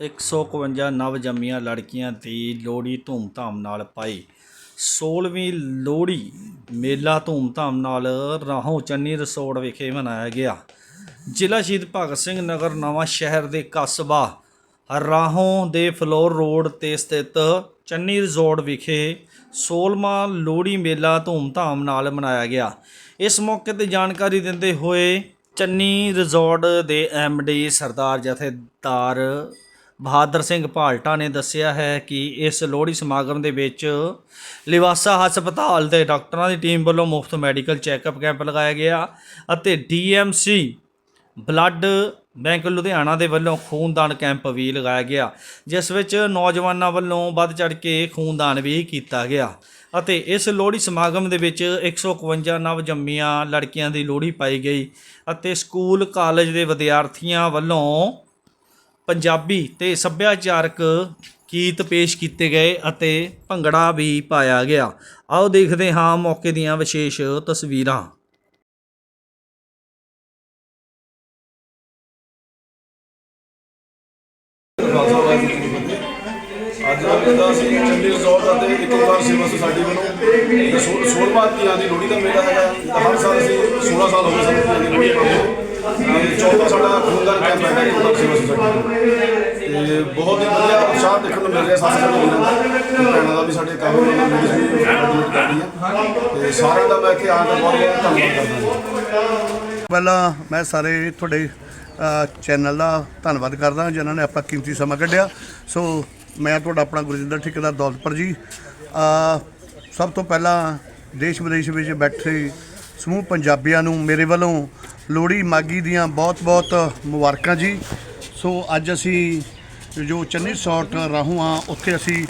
151 ਨਵ ਜੰਮੀਆਂ ਲੜਕੀਆਂ ਦੀ ਲੋਹੜੀ ਧੂਮਧਾਮ ਨਾਲ ਪਾਈ। 16ਵੀਂ ਲੋਹੜੀ ਮੇਲਾ ਧੂਮਧਾਮ ਨਾਲ ਰਾਹੋਂ ਚੰਨੀ ਰਸੋੜ ਵਿਖੇ ਮਨਾਇਆ ਗਿਆ। ਜ਼ਿਲ੍ਹਾ ਸ਼ਹੀਦ ਭਗਤ ਸਿੰਘ ਨਗਰ ਨਵਾਂ ਸ਼ਹਿਰ ਦੇ ਕਸਬਾ ਰਾਹੋਂ ਦੇ ਫਲੋਰ ਰੋਡ ਤੇ ਸਥਿਤ ਚੰਨੀ ਰਿਜ਼ੋਰਟ ਵਿਖੇ 16ਵਾਂ ਲੋਹੜੀ ਮੇਲਾ ਧੂਮਧਾਮ ਨਾਲ ਮਨਾਇਆ ਗਿਆ। ਇਸ ਮੌਕੇ ਤੇ ਜਾਣਕਾਰੀ ਦਿੰਦੇ ਹੋਏ ਚੰਨੀ ਰਿਜ਼ੋਰਟ ਦੇ ਡੀ ਸਰਦਾਰ ਜਥੇਦਾਰ ਬਹਾਦਰ ਸਿੰਘ ਭਾਲਟਾ ਨੇ ਦੱਸਿਆ ਹੈ ਕਿ ਇਸ ਲੋਹੜੀ ਸਮਾਗਮ ਦੇ ਵਿੱਚ ਲਿਵਾਸਾ ਹਸਪਤਾਲ ਦੇ ਡਾਕਟਰਾਂ ਦੀ ਟੀਮ ਵੱਲੋਂ ਮੁਫਤ ਮੈਡੀਕਲ ਚੈੱਕਅਪ ਕੈਂਪ ਲਗਾਇਆ ਗਿਆ ਅਤੇ ਡੀਐਮਸੀ ਬਲੱਡ ਬੈਂਕ ਲੁਧਿਆਣਾ ਦੇ ਵੱਲੋਂ ਖੂਨਦਾਨ ਕੈਂਪ ਵੀ ਲਗਾਇਆ ਗਿਆ, ਜਿਸ ਵਿੱਚ ਨੌਜਵਾਨਾਂ ਵੱਲੋਂ ਵੱਧ ਚੜ ਕੇ ਖੂਨਦਾਨ ਵੀ ਕੀਤਾ ਗਿਆ ਅਤੇ ਇਸ ਲੋਹੜੀ ਸਮਾਗਮ ਦੇ ਵਿੱਚ 151 ਨਵ ਜੰਮੀਆਂ ਲੜਕੀਆਂ ਦੀ ਲੋਹੜੀ ਪਾਈ ਗਈ ਅਤੇ ਸਕੂਲ, ਕਾਲਜ ਦੇ ਵਿਦਿਆਰਥੀਆਂ ਵੱਲੋਂ ਪੰਜਾਬੀ ਤੇ ਸੱਭਿਆਚਾਰਕ ਗੀਤ ਪੇਸ਼ ਕੀਤੇ ਗਏ ਅਤੇ ਭੰਗੜਾ ਵੀ ਪਾਇਆ ਗਿਆ। ਆਓ ਦੇਖਦੇ ਹਾਂ ਮੌਕੇ ਦੀਆਂ ਵਿਸ਼ੇਸ਼ ਤਸਵੀਰਾਂ। ਅੱਜ ਦਾ ਅਸੀਂ ਚੰਡੀ ਰਿਜ਼ੋਰਟ ਅਤੇ ਇੱਕ ਸੇਵਾ ਸੁਸਾਇਟੀ ਵੱਲੋਂ। 16ਵਾਂ ਤੀਆਂ ਦੀ ਲੋਹੜੀ ਦਾ ਮੇਲਾ ਹੈਗਾ। ਹਰ ਸਾਲ ਅਸੀਂ 16 ਸਾਲ ਹੋ ਗਏ ਸਾਨੂੰ ਤੀਆਂ ਦੀ ਲੋਹੜੀ ਪਾਉਂਦੇ ਚੌਥਾ ਸਾਡਾ ਖੂਨਦਾਨ ਕੈਂਪ ਹੈਗਾ ਇੱਕ ਸੇਵਾ ਸੁਸਾਇਟੀ ਤੇ ਬਹੁਤ ਹੀ ਵਧੀਆ ਉਤਸ਼ਾਹ ਦੇਖਣ ਨੂੰ ਮਿਲ ਰਿਹਾ ਸਾਰੇ ਸਾਡੇ ਦਾ। ਦਾ ਵੀ ਸਾਡੇ ਕਾਫੀ ਲੇਡੀਜ਼ ਵੀ ਕੋਆਰਡੀਨੇਟ ਕਰ ਤੇ ਸਾਰਿਆਂ ਦਾ ਮੈਂ ਇੱਥੇ ਆਉਣ ਦਾ ਬਹੁਤ ਬਹੁਤ ਧੰਨਵਾਦ ਕਰਦਾ ਪਹਿਲਾਂ ਮੈਂ ਸਾਰੇ ਤੁਹਾਡੇ ਚੈਨਲ ਦਾ ਧੰਨਵਾਦ ਕਰਦਾ, ਜਿਨ੍ਹਾਂ ਨੇ ਆਪਣਾ ਕੀਮਤੀ ਸਮਾਂ ਕੱਢਿਆ। ਸੋ ਮੈਂ ਤੁਹਾਡਾ ਆਪਣਾ ਗੁਰਜਿੰਦਰ ਠੇਕੇਦਾਰ ਦੌਲਤਪੁਰ ਜੀ। ਸਭ ਤੋਂ ਪਹਿਲਾਂ ਦੇਸ਼ ਵਿਦੇਸ਼ ਵਿੱਚ ਬੈਠੇ ਸਮੂਹ ਪੰਜਾਬੀਆਂ ਨੂੰ ਮੇਰੇ ਵੱਲੋਂ ਲੋਹੜੀ ਮਾਗੀ ਦੀਆਂ ਬਹੁਤ-ਬਹੁਤ ਮੁਬਾਰਕਾਂ ਜੀ। ਸੋ ਅੱਜ ਅਸੀਂ ਜੋ ਚੰਨੀ ਸੌਟ ਰਾਹੂ ਆ ਉੱਥੇ ਅਸੀਂ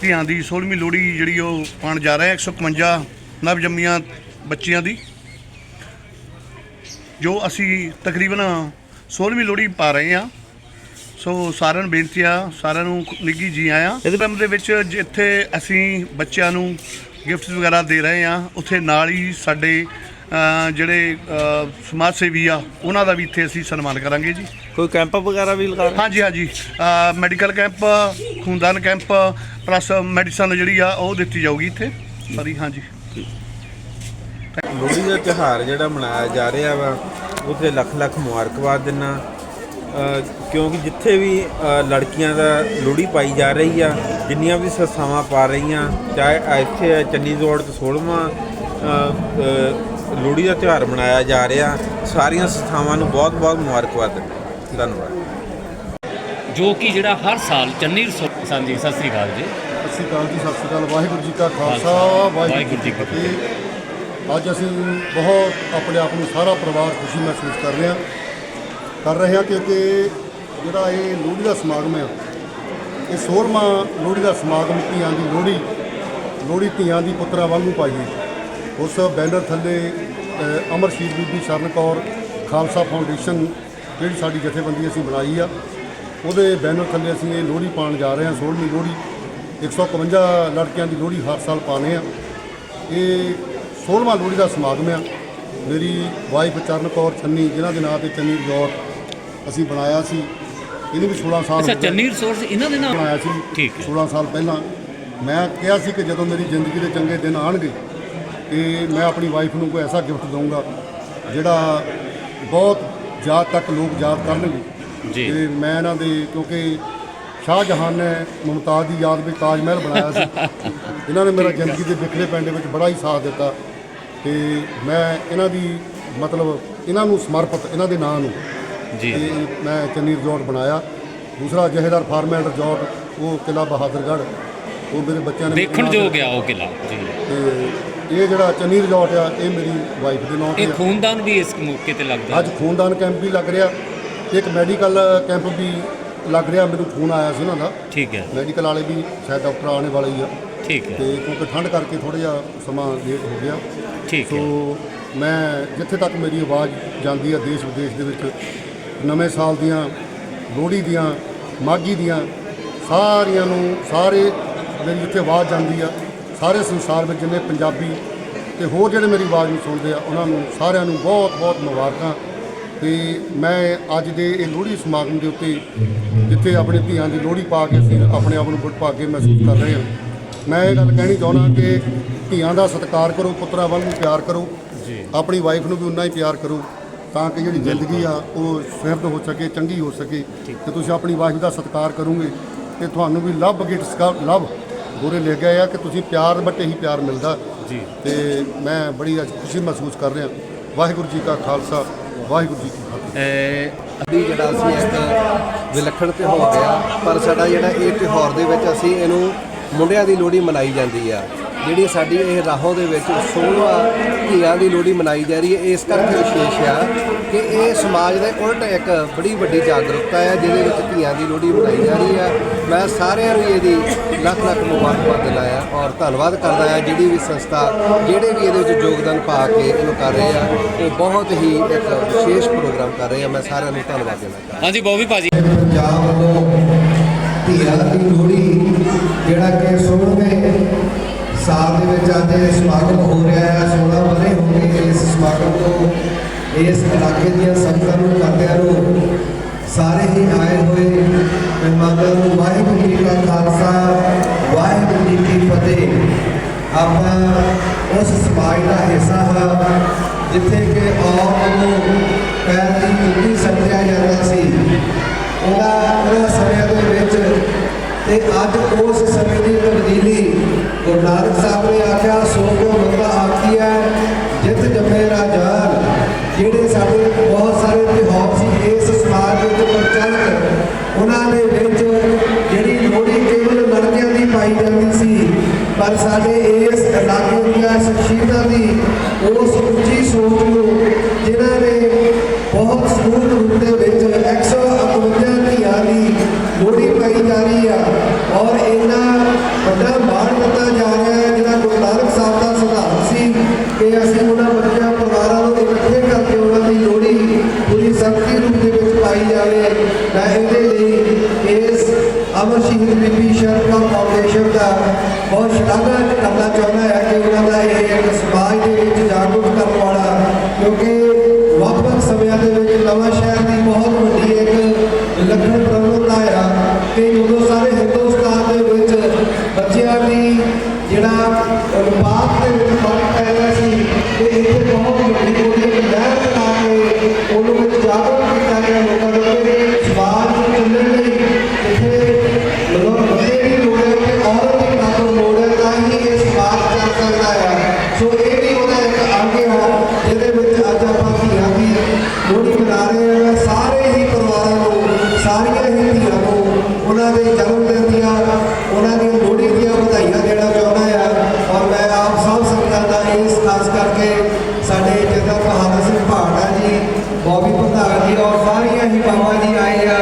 ਧੀਆਂ ਦੀ 16ਵੀਂ ਲੋਹੜੀ ਜਿਹੜੀ ਉਹ ਪਾਉਣ ਜਾ ਰਹੇ ਹਾਂ 151 ਨਵ ਜੰਮੀਆਂ ਬੱਚੀਆਂ ਦੀ। ਜੋ ਅਸੀਂ ਤਕਰੀਬਨ 16ਵੀਂ ਲੋਹੜੀ ਪਾ ਰਹੇ ਹਾਂ ਸੋ ਸਾਰਿਆਂ ਨੂੰ ਬੇਨਤੀ ਆ ਸਾਰਿਆਂ ਨੂੰ ਨਿੱਗੀ ਜੀ ਆਇਆਂ। ਇਹਦੇ ਕੰਮ ਦੇ ਵਿੱਚ ਜਿੱਥੇ ਅਸੀਂ ਬੱਚਿਆਂ ਨੂੰ ਗਿਫਟਸ ਵਗੈਰਾ ਦੇ ਰਹੇ ਹਾਂ। ਉੱਥੇ ਨਾਲ ਹੀ ਸਾਡੇ ਜਿਹੜੇ ਸਮਾਜ ਸੇਵੀ ਆ ਉਹਨਾਂ ਦਾ ਵੀ ਇੱਥੇ ਅਸੀਂ ਸਨਮਾਨ ਕਰਾਂਗੇ ਜੀ। ਕੋਈ ਕੈਂਪ ਵਗੈਰਾ ਵੀ ਲਗਾ ਰਹੇ ਹਾਂਜੀ ਹਾਂਜੀ। ਮੈਡੀਕਲ ਕੈਂਪ ਖੂਨਦਾਨ ਕੈਂਪ ਪਲੱਸ ਮੈਡੀਸਨ ਜਿਹੜੀ ਆ ਉਹ ਦਿੱਤੀ ਜਾਊਗੀ ਇੱਥੇ। ਸਾਰੀ ਹਾਂਜੀ। ਲੋਹੜੀ ਦਾ ਤਿਉਹਾਰ ਜਿਹੜਾ ਮਨਾਇਆ ਜਾ ਰਿਹਾ ਵਾ ਉਹਦੇ ਲੱਖ ਲੱਖ ਮੁਬਾਰਕਬਾਦ ਦਿੰਨਾ। ਕਿਉਂਕਿ ਜਿੱਥੇ ਵੀ ਲੜਕੀਆਂ ਦਾ ਲੋਹੜੀ ਪਾਈ ਜਾ ਰਹੀ ਆ ਜਿੰਨੀਆਂ ਵੀ ਸੰਸਥਾਵਾਂ ਪਾ ਰਹੀਆਂ ਚਾਹੇ ਇੱਥੇ ਚੰਨੀ ਰੋਡ ਤੇ 16ਵਾਂ ਅ, ਅ, ਲੋਹੜੀ ਦਾ ਤਿਉਹਾਰ ਮਨਾਇਆ ਜਾ ਰਿਹਾ ਸਾਰੀਆਂ ਸੰਸਥਾਵਾਂ ਨੂੰ ਬਹੁਤ ਬਹੁਤ ਮੁਬਾਰਕਬਾਦ ਧੰਨਵਾਦ। ਜੋ ਕਿ ਜਿਹੜਾ ਹਰ ਸਾਲ ਚੰਨੀ ਰਸੋ ਹਾਂਜੀ ਸਤਿ ਸ੍ਰੀ ਅਕਾਲ ਜੀ। ਸਤਿ ਸ਼੍ਰੀ ਅਕਾਲ ਜੀ ਸਤਿ ਸ਼੍ਰੀ ਅਕਾਲ ਵਾਹਿਗੁਰੂ ਜੀ ਕਾ ਖਾਲਸਾ ਵਾਹਿਗੁਰੂ ਜੀ ਕੀ ਫਤਿਹ। ਅੱਜ ਅਸੀਂ ਬਹੁਤ ਆਪਣੇ ਆਪ ਨੂੰ ਸਾਰਾ ਪਰਿਵਾਰ ਖੁਸ਼ੀ ਮਹਿਸੂਸ ਕਰ ਰਹੇ ਹਾਂ। ਕਰ ਰਹੇ ਹਾਂ ਕਿਉਂਕਿ ਜਿਹੜਾ ਇਹ ਲੋਹੜੀ ਦਾ ਸਮਾਗਮ ਆ ਇਹ 16ਵਾਂ ਲੋਹੜੀ ਦਾ ਸਮਾਗਮ ਧੀਆਂ ਦੀ ਲੋਹੜੀ ਲੋਹੜੀ ਧੀਆਂ ਦੀ ਪੁੱਤਰਾਂ ਵਾਂਗੂ ਪਾਈਏ। ਉਸ ਬੈਨਰ ਥੱਲੇ ਅ, ਅਮਰਸ਼ੀਰ ਬੀਬੀ ਸ਼ਰਨ ਕੌਰ ਖਾਲਸਾ ਫਾਊਂਡੇਸ਼ਨ ਜਿਹੜੀ ਸਾਡੀ ਜਥੇਬੰਦੀ ਅਸੀਂ ਬਣਾਈ ਆ ਉਹਦੇ ਬੈਨਰ ਥੱਲੇ ਅਸੀਂ ਇਹ ਲੋਹੜੀ ਪਾਉਣ ਜਾ ਰਹੇ ਹਾਂ 16ਵੀਂ ਲੋਹੜੀ। 151 ਲੜਕੀਆਂ ਦੀ ਲੋਹੜੀ ਹਰ ਸਾਲ ਪਾਉਂਦੇ ਆ ਇਹ 16ਵਾਂ ਲੋਹੜੀ ਦਾ ਸਮਾਗਮ ਆ। ਮੇਰੀ ਵਾਈਫ ਚਰਨ ਕੌਰ ਚੰਨੀ ਜਿਨ੍ਹਾਂ ਦੇ ਨਾਂ ਤੇ ਚੰਨੀ ਰਿਜ਼ੋਰਟ ਅਸੀਂ ਬਣਾਇਆ ਸੀ। ਇਹਨੂੰ ਵੀ 16 ਸਾਲ ਅੱਛਾ ਹੋ ਗਏ। ਚੰਨੀ ਰਿਸੋਰਸ ਇਹਨਾਂ ਦੇ ਨਾਮ ਬਣਾਇਆ ਸੀ। ਠੀਕ ਹੈ। 16 ਸਾਲ ਪਹਿਲਾਂ। ਮੈਂ ਕਿਹਾ ਸੀ ਕਿ ਜਦੋਂ ਮੇਰੀ ਜ਼ਿੰਦਗੀ ਦੇ ਚੰਗੇ ਦਿਨ ਆਣਗੇ ਤੇ ਮੈਂ ਆਪਣੀ ਵਾਈਫ ਨੂੰ ਕੋਈ ਐਸਾ ਗਿਫਟ ਦਊਂਗਾ ਜਿਹੜਾ ਬਹੁਤ ਯਾਦ ਤੱਕ ਲੋਕ ਯਾਦ ਕਰਨਗੇ। ਜੀ। ਤੇ ਮੈਂ ਇਹਨਾਂ ਦੇ ਕਿਉਂਕਿ ਸ਼ਾਹਜਹਾਨ ਨੇ ਮੁਮਤਾਜ਼ ਦੀ ਯਾਦ ਵਿੱਚ ਤਾਜ ਮਹਿਲ ਬਣਾਇਆ ਸੀ। ਇਹਨਾਂ ਨੇ ਮੇਰਾ ਜ਼ਿੰਦਗੀ ਦੇ ਵਿਖਲੇ ਪੈਂਡੇ ਵਿੱਚ ਬੜਾ ਹੀ ਸਾਥ ਦਿੱਤਾ। ਤੇ ਮੈਂ ਇਹਨਾਂ ਦੀ ਮਤਲਬ ਇਹਨਾਂ ਨੂੰ ਸਮਰਪਿਤ ਇਹਨਾਂ ਦੇ ਨਾਂ ਨੂੰ ਜੀ। ਮੈਂ ਚੰਨੀ ਰਿਜ਼ੋਰਟ ਬਣਾਇਆ। ਦੂਸਰਾ ਜਹੇਦਾਰ ਫਾਰਮੈਲ ਰਿਜ਼ੋਰਟ ਉਹ ਕਿਲਾ ਬਹਾਦਰਗੜ੍ਹ। ਉਹ ਮੇਰੇ ਬੱਚਿਆਂ ਨੇ ਦੇਖਣ ਜੋ ਗਿਆ ਉਹ ਕਿਲਾ ਜੀ। ਤੇ ਇਹ ਜਿਹੜਾ ਚੰਨੀ ਰਿਜ਼ੋਰਟ ਆ ਇਹ ਮੇਰੀ ਵਾਈਫ ਦੇ ਨਾਂ ਤੇ ਇਹ ਆ। ਖੂਨਦਾਨ ਵੀ ਇਸ ਮੌਕੇ ਤੇ ਲੱਗਦਾ ਅੱਜ ਖੂਨਦਾਨ ਕੈਂਪ ਵੀ ਲੱਗ ਰਿਹਾ। ਇੱਕ ਮੈਡੀਕਲ ਕੈਂਪ ਵੀ ਲੱਗ ਰਿਹਾ ਮੈਨੂੰ ਫੋਨ ਆਇਆ ਸੀ ਉਹਨਾਂ ਦਾ। ਠੀਕ ਹੈ। ਮੈਡੀਕਲ ਵਾਲੇ ਵੀ ਸ਼ਾਇਦ ਡਾਕਟਰ ਆਉਣੇ ਵਾਲੇ ਹੀ ਆ। ਠੀਕ ਹੈ। ਤੇ ਕਿਉਂਕਿ ਠੰਡ ਕਰਕੇ ਥੋੜਾ ਜਿਹਾ ਸਮਾਂ ਲੇਟ ਹੋ ਗਿਆ। ਠੀਕ ਹੈ। ਸੋ ਮੈਂ ਜਿੱਥੇ ਤੱਕ ਮੇਰੀ ਆਵਾਜ਼ ਜਾਂਦੀ ਆ ਦੇਸ਼ ਵਿਦੇਸ਼ ਦੇ ਵਿੱਚ ਨਵੇਂ ਸਾਲ ਦੀਆਂ ਲੋਹੜੀ ਦੀਆਂ ਮਾਘੀ ਦੀਆਂ ਸਾਰੀਆਂ ਨੂੰ ਸਾਰੇ ਮੇਰੀ ਜਿੱਥੇ ਆਵਾਜ਼ ਜਾਂਦੀ ਆ ਸਾਰੇ ਸੰਸਾਰ ਵਿੱਚ ਜਿੰਨੇ ਪੰਜਾਬੀ ਤੇ ਹੋਰ ਜਿਹੜੇ ਮੇਰੀ ਆਵਾਜ਼ ਨੂੰ ਸੁਣਦੇ ਆ ਉਹਨਾਂ ਨੂੰ ਸਾਰਿਆਂ ਨੂੰ ਬਹੁਤ ਬਹੁਤ ਮੁਬਾਰਕਾਂ। ਤੇ ਮੈਂ ਅੱਜ ਦੇ ਇਹ ਲੋਹੜੀ ਸਮਾਗਮ ਦੇ ਉੱਤੇ ਜਿੱਥੇ ਆਪਣੀ ਧੀਆਂ ਦੀ ਲੋਹੜੀ ਪਾ ਕੇ ਅਸੀਂ ਆਪਣੇ ਆਪ ਨੂੰ ਗੁੱਟ ਪਾ ਕੇ ਮਹਿਸੂਸ ਕਰ ਰਹੇ ਹਾਂ ਮੈਂ ਇਹ ਗੱਲ ਕਹਿਣੀ ਚਾਹੁੰਦਾ ਕਿ ਧੀਆਂ ਦਾ ਸਤਿਕਾਰ ਕਰੋ ਪੁੱਤਰਾਂ ਵਾਂਗੂ ਪਿਆਰ ਕਰੋ ਜੀ। ਆਪਣੀ ਵਾਈਫ ਨੂੰ ਵੀ ਉਨਾ ਹੀ ਪਿਆਰ ਕਰੋ। ਤਾਂ ਕਿ ਜਿਹੜੀ ਜ਼ਿੰਦਗੀ ਆ ਉਹ ਸਿਹਤ ਹੋ ਸਕੇ ਚੰਗੀ ਹੋ ਸਕੇ ਤੇ ਤੁਸੀਂ ਆਪਣੀ ਵਾਈਫ ਦਾ ਸਤਿਕਾਰ ਕਰੋਗੇ ਤੇ ਤੁਹਾਨੂੰ ਵੀ ਲਵ ਗਿਟਸ ਲਵ ਗੋਰੇ ਲੈ ਗਏ ਆ ਕਿ ਤੁਸੀਂ ਪਿਆਰ ਬੱਟੇ ਹੀ ਪਿਆਰ ਮਿਲਦਾ। ਜੀ। ਤੇ ਮੈਂ ਬੜੀ ਅੱਜ ਖੁਸ਼ੀ ਮਹਿਸੂਸ ਕਰ ਰਿਹਾ। ਵਾਹਿਗੁਰੂ ਜੀ ਕਾ ਖਾਲਸਾ ਵਾਹਿਗੁਰੂ ਜੀ ਕੀ ਫਤਿਹ। ਅਭੀ ਜਿਹੜਾ ਅਸੀਂ ਇੱਕ ਵਿਲੱਖਣ ਤਿਉਹਾਰ ਆ ਪਰ ਸਾਡਾ ਜਿਹੜਾ ਇਹ ਤਿਉਹਾਰ ਦੇ ਵਿੱਚ ਅਸੀਂ ਇਹਨੂੰ ਮੁੰਡਿਆਂ ਦੀ ਲੋਹੜੀ ਮਨਾਈ ਜਾਂਦੀ ਆ। ਜਿਹੜੀ ਸਾਡੀ ਇਹ ਰਾਹੋਂ ਦੇ ਵਿੱਚ 16 ਧੀਆਂ ਦੀ ਲੋਹੜੀ ਮਨਾਈ ਜਾ ਰਹੀ ਹੈ ਇਸ ਕਰਕੇ ਵਿਸ਼ੇਸ਼ ਆ ਕਿ ਇਹ ਸਮਾਜ ਦੇ ਉਲਟ ਇੱਕ ਬੜੀ ਵੱਡੀ ਜਾਗਰੂਕਤਾ ਹੈ ਜਿਹਦੇ ਵਿੱਚ ਧੀਆਂ ਦੀ ਲੋਹੜੀ ਮਨਾਈ ਜਾ ਰਹੀ ਹੈ। ਮੈਂ ਸਾਰਿਆਂ ਨੂੰ ਇਹਦੀ ਲੱਖ ਲੱਖ ਮੁਬਾਰਕਬਾਦ ਦਿੰਦਾ ਔਰ ਧੰਨਵਾਦ ਕਰਦਾ ਆ ਜਿਹੜੀ ਵੀ ਸੰਸਥਾ ਜਿਹੜੇ ਵੀ ਇਹਦੇ ਵਿੱਚ ਯੋਗਦਾਨ ਪਾ ਕੇ ਇਹਨੂੰ ਕਰ ਰਹੇ ਆ ਉਹ ਬਹੁਤ ਹੀ ਇੱਕ ਵਿਸ਼ੇਸ਼ ਪ੍ਰੋਗਰਾਮ ਕਰ ਰਹੇ ਆ। ਮੈਂ ਸਾਰਿਆਂ ਨੂੰ ਧੰਨਵਾਦ ਦੇਣਾ ਚਾਹੁੰਦਾ। ਹਾਂਜੀ ਬੋਬੀ ਭਾਜੀ। ਪੰਜਾਬ ਵੱਲੋਂ ਧੀਆਂ ਦੀ ਲੋਹੜੀ ਜਿਹੜਾ ਕਿ 16ਵੇਂ ਸਾਲ ਦੇ ਵਿੱਚ ਅੱਜ ਇਹ ਸਮਾਗਮ ਹੋ ਰਿਹਾ ਹੈ 16 ਵਰੇ ਹੋ ਗਏ ਇਸ ਸਮਾਗਮ ਤੋਂ। ਇਸ ਇਲਾਕੇ ਦੀਆਂ ਸੰਗਤਾਂ ਨੂੰ ਕਰਦਿਆਂ ਨੂੰ ਸਾਰੇ ਹੀ ਆਏ ਹੋਏ ਮਹਿਮਾਨਾਂ ਨੂੰ ਵਾਹਿਗੁਰੂ ਜੀ ਕਾ ਖਾਲਸਾ, ਵਾਹਿਗੁਰੂ ਜੀ ਕੀ ਫਤਿਹ। ਆਪਾਂ ਉਸ ਸਾਡੇ ਇਸ ਇਲਾਕੇ ਦੀਆਂ ਸ਼ਖਸੀਅਤਾਂ ਦੀ ਉਸ ਉੱਚੀ ਸੋਚ ਨੂੰ, ਜਿਨ੍ਹਾਂ ਨੇ ਬਹੁਤ ਸਮੂਹ ਰੂਪ ਦੇ ਵਿੱਚ 151 ਧੀਆਂ ਦੀ ਲੋਹੜੀ ਪਾਈ ਜਾ ਰਹੀ ਆ ਔਰ ਇਹਨਾਂ ਵੱਡਾ ਮਾਣ ਦਿੱਤਾ ਜਾ ਰਿਹਾ ਹੈ ਜਿਹੜਾ ਗੁਰੂ ਨਾਨਕ ਸਾਹਿਬ ਦਾ ਸਿਧਾਂਤ ਸੀ ਕਿ ਅਸੀਂ ਉਹਨਾਂ ਬੱਚਿਆਂ ਪਰਿਵਾਰਾਂ ਨੂੰ ਇਕੱਠੇ ਕਰਕੇ ਉਹਨਾਂ ਦੀ ਲੋਹੜੀ ਪੂਰੀ ਸੰਗਤੀ ਰੂਪ ਦੇ ਵਿੱਚ ਪਾਈ ਜਾਵੇ ਮੈਂ ਇਹਦੇ ਲਈ ਇਸ ਅਮਰ ਸ਼ਹੀਦ ਬੀਬੀ ਸ਼ਰਮਾ ਫਾਊਂਡੇਸ਼ਨ ਦਾ ਬਹੁਤ ਕਰਨਾ ਚਾਹੁੰਦਾ ਹੈ ਕਿ ਉਹਨਾਂ ਦਾ ਇਹ ਇੱਕ ਸਮਾਜ ਦੇ ਵਿੱਚ ਜਾਗਰੂਕ ਕਰਨ ਵਾਲਾ, ਕਿਉਂਕਿ ਵੱਖ-ਵੱਖ ਸਮਿਆਂ ਦੇ ਵਿੱਚ ਨਵਾਂ ਸ਼ਹਿਰ ਦੀ ਬਹੁਤ ਵੱਡੀ ਇੱਕ ਵਿਲੱਖਣ ਪ੍ਰਬੰਧਤਾ ਆ ਕਿ ਉਦੋਂ ਸਾਰੇ ਹਿੰਦੁਸਤਾਨ ਦੇ ਵਿੱਚ ਬੱਚਿਆਂ ਦੀ ਜਿਹੜਾ ਅਨੁਪਾਤ ਦੇ ਵਿੱਚ ਫ਼ਰਕ ਪੈਦਾ ਸੀ, ਤੇ ਇੱਥੇ ਬਹੁਤ ਵੱਡੀ ਉਹਦੀ ਇੱਕ ਲਹਿਰ ਬਣਾ ਕੇ ਉਹਨੂੰ ਵਿੱਚ ਜਾਗਰੂਕ ਮਨਾ ਰਹੇ ਮੈਂ ਸਾਰੇ ਹੀ ਪਰਿਵਾਰਾਂ ਨੂੰ, ਸਾਰੀਆਂ ਹੀ ਧੀਆਂ ਨੂੰ, ਉਹਨਾਂ ਦੇ ਜਨਮ ਦਿਨ ਦੀਆਂ, ਉਹਨਾਂ ਦੀ ਲੋਹੜੀ ਦੀਆਂ ਵਧਾਈਆਂ ਦੇਣਾ ਚਾਹੁੰਦਾ ਆ। ਔਰ ਮੈਂ ਆਪ ਸਭ ਸੰਗਤਾਂ ਦਾ ਇਸ ਖਾਸ ਕਰਕੇ ਸਾਡੇ ਜਿੱਦਾਂ ਬਹਾਦਰ ਸਿੰਘ ਭਾਟਾ ਜੀ, ਬੋਬੀ ਪ੍ਰਧਾਨ ਜੀ, ਔਰ ਸਾਰੀਆਂ ਹੀ ਬਾਬਾ ਜੀ ਆਏ ਆ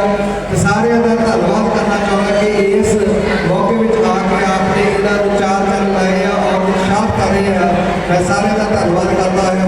ਤੇ ਸਾਰਿਆਂ ਦਾ ਧੰਨਵਾਦ ਕਰਨਾ ਚਾਹੁੰਦਾ ਕਿ ਇਸ ਮੌਕੇ ਵਿੱਚ ਆ ਕੇ ਆਪਨੇ ਇਹਨਾਂ ਨੂੰ ਚਾਰ ਚੰਨ ਲਾਏ ਆ ਔਰ ਉਤਸ਼ਾਹ ਕਰ ਰਹੇ ਆ। ਮੈਂ ਸਾਰਿਆਂ ਦਾ ਧੰਨਵਾਦ ਕਰਦਾ ਹਾਂ